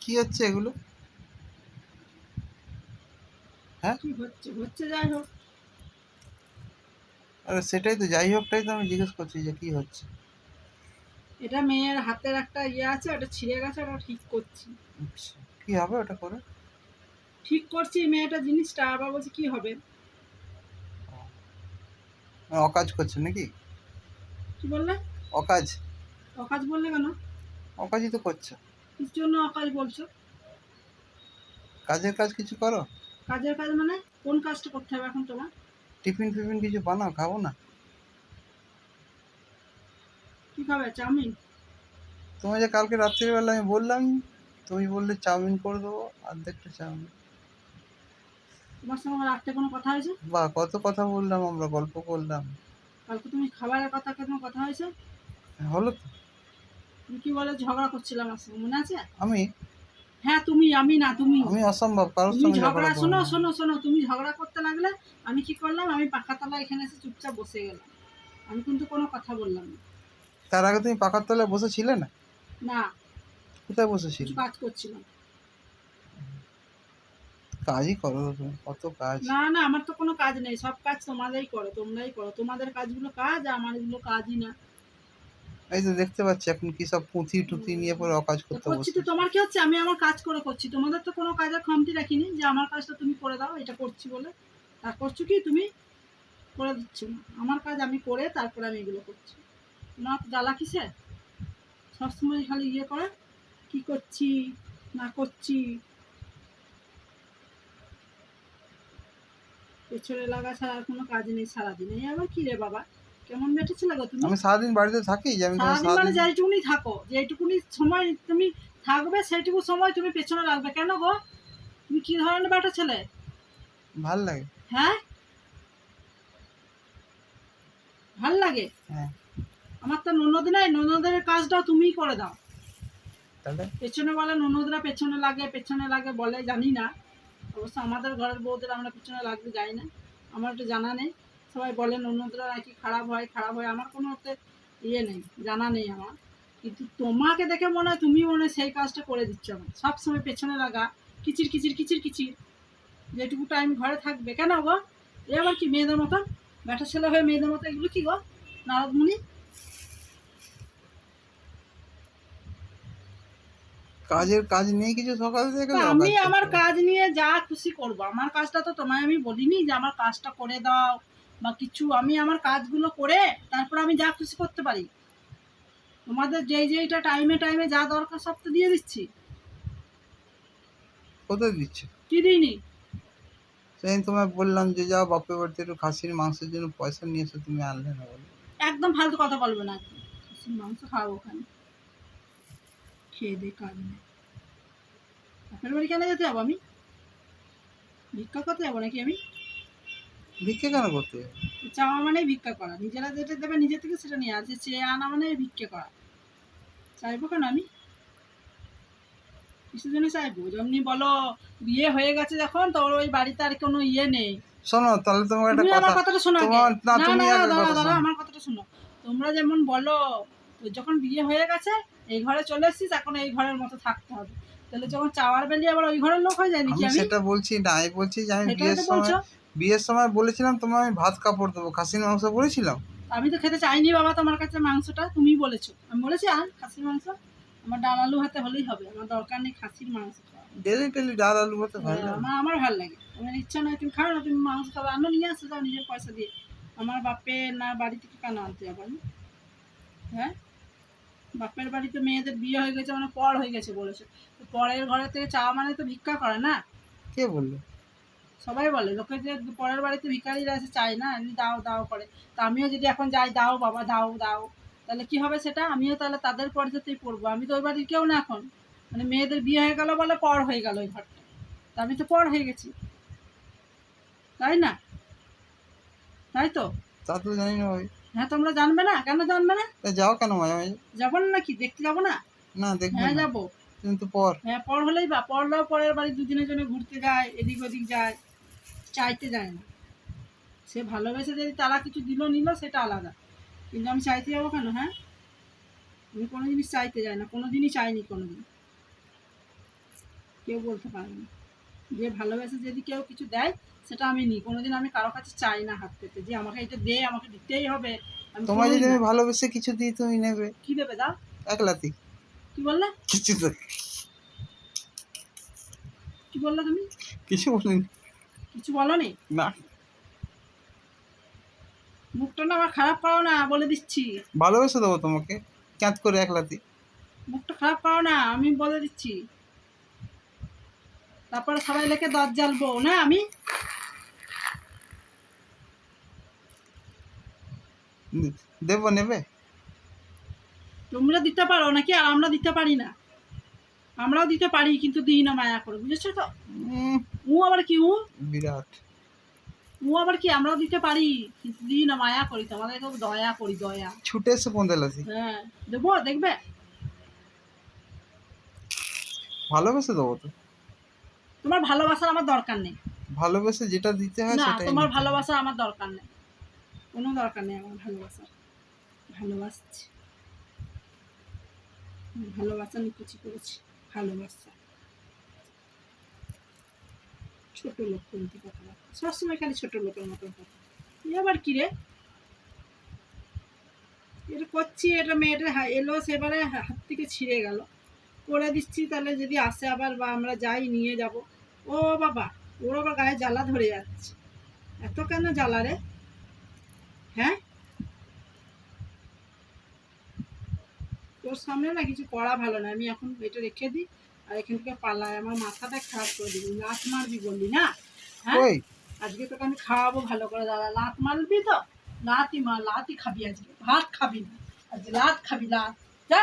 কি হচ্ছে এগুলো? হ্যাঁ? কি হচ্ছে? হচ্ছে যাই হোক। আরে সেটাই তো যাই হোকটাই তো আমি জিজ্ঞেস করছি যে কি হচ্ছে। এটা মেয়ের হাতের একটা ইয়ে আছে ওটা ছিঁড়ে গেছে ওটা ঠিক করছি। আচ্ছা কি হবে ওটা করে? ঠিক করছি মেয়েটা জিনিসটা আবার বলছে কি হবে? অকাজ করছে নাকি? কি বললে? অকাজ। অকাজ বললে কেন? অকাজই তো করছে। কিসের জন্য অকাজ বলছো? কাজের কাজ কিছু করো? কাজের কাজ মানে? কোন কাজটা করতে হবে এখন তোমার? টিফিন ফিফিন কিছু বানাও খাব না? কি খাবে? চাউমিন? তোমার যে কালকে রাত্রিবেলা আমি বললাম তুমি বললে চাউমিন করে দেবো অর্ধেকটা চাউমিন। তোমার সঙ্গে আমার রাত্রে কোনো কথা হয়েছে? বা কত কথা বললাম আমরা গল্প করলাম। কালকে তুমি খাবারের কথা কেন কথা হয়েছে? হলো তো। কি বলে ঝগড়া করছিলাম আমার মনে আছে? আমি? হ্যাঁ তুমি আমি না তুমি। আমি অসম্ভব কারোর তুমি ঝগড়া শোনো শোনো শোনো তুমি ঝগড়া করতে লাগলে আমি কি করলাম? আমি পাখা তলা এখানে এসে চুপচাপ বসে গেলাম। আমি কিন্তু কোনো কথা বললাম না। তার আগে তুমি পাখার তলায় বসেছিলে না? না। কোথায় বসেছিলে? কাজ করছিলাম। কাজই করো তুমি কত কাজ। না না আমার তো কোনো কাজ নেই। সব কাজ তোমাদেরই করো তোমরাই করো। তোমাদের কাজগুলো কাজ আর আমার এগুলো কাজই না। এই তো দেখতে পাচ্ছি এখন কি সব পুঁথি টুথি নিয়ে পরে অকাজ করতে করছি বসে তো তোমার কি হচ্ছে? আমি আমার কাজ করে করছি। তোমাদের তো কোনো কাজের খামতি রাখিনি। যে আমার কাজটা তুমি করে দাও এটা করছি বলে। আর করছ কি? তুমি করে দিচ্ছ না। আমার কাজ আমি করে তারপরে আমি এগুলো করছি। তোমার জ্বালা কিসে সবসময় খালি ইয়ে করে কি করছি না করছি। পেছনে লাগা ছাড়া আর কোনো কাজ নেই সারাদিন। এই আবার কি রে বাবা? কেমন বেটেছিল গো তুমি? আমি সারাদিন বাড়িতে থাকি যে আমি সারাদিন মানে যেইটুকুনি থাকো যেইটুকুনি সময় তুমি থাকবে সেইটুকু সময় তুমি পেছনে লাগবে। কেন গো? তুমি কি ধরনের বেটা ছেলে? ভালো লাগে। হ্যাঁ? ভালো লাগে? হ্যাঁ। আমার তো ননদ নাই ননদের কাজটাও তুমিই করে দাও। তাহলে? পেছনে বলে ননদরা পেছনে লাগে পেছনে লাগে বলে জানি না। অবশ্য আমাদের ঘরের বউদের আমরা পেছনে লাগতে যাই না আমার একটু জানা নেই। সবাই বলে ননদরা নাকি খারাপ হয় খারাপ হয় আমার কোনো ওতে ইয়ে নেই জানা নেই আমার। কিন্তু তোমাকে দেখে মনে হয় তুমি মনে হয় সেই কাজটা করে দিচ্ছ আমার। সবসময় পেছনে লাগা কিচির কিচির কিচির কিচির। যেটুকু টাইম ঘরে থাকবে। কেন গো? এ আবার কি মেয়েদের মতন ব্যাটা ছেলে হয়ে মেয়েদের মতো? এগুলো কি গো? নারদমুনি কাজের কাজ নেই কিছু সকাল থেকে আমি আমার কাজ নিয়ে যা খুশি করব। আমার কাজটা তো তোমায় আমি বলিনি যে আমার কাজটা করে দাও। বা কিছু আমি আমার কাজগুলো করে তারপর আমি যা খুশি করতে পারি। তোমাদের যেই যেইটা টাইমে টাইমে যা দরকার সব তো দিয়ে দিচ্ছি। কোথায় দিচ্ছ? কি দিইনি? সেদিন তোমায় বললাম যে যাও বাপের বাড়িতে একটু খাসির মাংসের জন্য পয়সা নিয়ে এসে তুমি আনলে না বলে। একদম ফালতু কথা বলবে না। খাসির মাংস খাব ওখানে। খেয়ে দে কাজ নেই। আপনার বাড়ি কেন যেতে যাব আমি? ভিক্ষা করতে যাব নাকি আমি? ভিক্ষে কেন করতে? চাওয়া মানে ভিক্ষা করা। নিজেরা যেটা দেবে নিজে থেকে সেটা নিয়ে আছে চেয়ে আনা মানে ভিক্ষে করা। চাইব কেন আমি? কিসের জন্য চাইব? যেমনি বলো বিয়ে হয়ে গেছে যখন তোর ওই বাড়িতে আর কোনো ইয়ে নেই। শোনো তাহলে একটা আমার কথা কথাটা শোনো না, তুমি। আমার কথাটা শোনো। তোমরা যেমন বলো যখন বিয়ে হয়ে গেছে এই ঘরে চলে এসেছিস এখন এই ঘরের মতো থাকতে হবে। তাহলে যখন চাওয়ার বেলি আবার ওই ঘরের লোক হয়ে যায় নাকি আমি সেটা বলছি না আমি বলছি যে আমি বিয়ের সময় বিয়ের সময় বলেছিলাম তোমায় আমি ভাত কাপড় দেবো খাসির মাংস বলেছিলাম? আমি তো খেতে চাইনি বাবা তোমার কাছে মাংসটা তুমি বলেছ। আমি বলেছি আর খাসির মাংস? আমার ডাল আলু হাতে হলেই হবে আমার দরকার নেই খাসির মাংস। ডেলি ডেলি ডাল আলু হতে ভালো আমার আমার ভালো লাগে। আমার ইচ্ছা নয় তুমি খাও না তুমি মাংস খাবে আনো নিয়ে আসো যাও নিজের পয়সা দিয়ে। আমার বাপের না বাড়ি থেকে কেন আনতে যাব আমি? হ্যাঁ? বাপের বাড়িতে মেয়েদের বিয়ে হয়ে গেছে মানে পর হয়ে গেছে বলেছে। পরের ঘরে থেকে চাওয়া মানে তো ভিক্ষা করে না? কে বলল? সবাই বলে লোকে যে পরের বাড়িতে ভিকারিরা এসে চায় না এমনি দাও দাও করে। তা আমিও যদি এখন যাই দাও বাবা দাও দাও। তাহলে কি হবে সেটা? আমিও তাহলে তাদের পর্যাতেই পড়ব। আমি তো ওই বাড়ির কেউ না এখন। মানে মেয়েদের বিয়ে হয়ে গেল বলে পর হয়ে গেল ওই ঘরটা। তা আমি তো পর হয়ে গেছি। তাই না? তাই তো? তা তো জানি না ভাই। হ্যাঁ তোমরা জানবে না? কেন জানবে না? যাও কেন যাব না নাকি? দেখতে যাব না? না দেখবে হ্যাঁ যাব। কিন্তু পর। হ্যাঁ পর হলেই বা পরলেও পরের বাড়ি দুদিনের জন্য ঘুরতে যায় এদিক ওদিক যায়। চাইতে যায় না। সে ভালোবেসে যদি তারা কিছু দিল নিল সেটা আলাদা। কিন্তু আমি চাইতে যাব কেন হ্যাঁ? আমি কোনো জিনিস চাইতে যাই না কোনো দিনই চাইনি কোনো দিন কেউ বলতে পারবে না। যে ভালোবেসে যদি কেউ কিছু দেয় সেটা আমি নিই। কোনোদিন আমি কারও কাছে চাই না হাত পেতে। যে আমাকে এটা দে আমাকে দিতেই হবে আমি তোমায় যদি আমি ভালোবেসে কিছু দিই তুমি নেবে। কি দেবে দাও? একলাতি। কি বললে? কিছু তো কি বললে তুমি? কিছু বলিনি। কিছু বলো নি। মুখটা না আমার খারাপ করো না বলে দিচ্ছি। ভালোবেসে দেবো তোমাকে। ক্যাঁত করে একলাতি মুখটা খারাপ করো না আমি বলে দিচ্ছি। তারপরে সবাই লেখে দর জ্বালবো না আমি? দেবো নেবে? তোমরা দিতে পারো নাকি আর আমরা দিতে পারি না? আমরাও দিতে পারি কিন্তু দিই না মায়া করে বুঝেছ তো? উ আবার কি উ বিরাট। উ আবার কি আমরাও দিতে পারি? দিই না মায়া করি তোমাদের খুব দয়া করি দয়া। ছুটে এসে পৌঁছালাতি হ্যাঁ দেবো দেখবে? ভালোবেসে দেবো তো। তোমার ভালোবাসার আমার দরকার নেই। ভালোবেসে যেটা দিতে হয় সেটাই তোমার ভালোবাসা আমার দরকার নেই। কোনো দরকার নেই আমার ভালোবাসার। ভালোবাসছি। ভালোবাসা নিকুচি করেছি। ভালোবাসা। ছোট লোক কিন্তু কথা সবসময় খালি ছোট লোকের মতন কথা আবার কি রে? এটা করছি এটা মেয়েটা এলো সেবারে হাত থেকে ছিঁড়ে গেল। করে দিচ্ছি, তাহলে যদি আসে আবার বা আমরা যাই, নিয়ে যাব। ও বাবা, ওর আবার গায়ে জ্বালা ধরে যাচ্ছে। এত কেন জ্বালা রে? হ্যাঁ? তোর সামনে না কিছু করা ভালো না। আমি এখন এটা রেখে দিই। আর এখান পালায় আমার মাথাটা খারাপ করে দিবি লাত মারবি বললি না? হ্যাঁ? আজকে তোকে আমি খাওয়াবো ভালো করে দাদা লাত মারবি তো? লাতই মা লাতই খাবি আজকে ভাত খাবি না আজকে লাত খাবি লাত। যা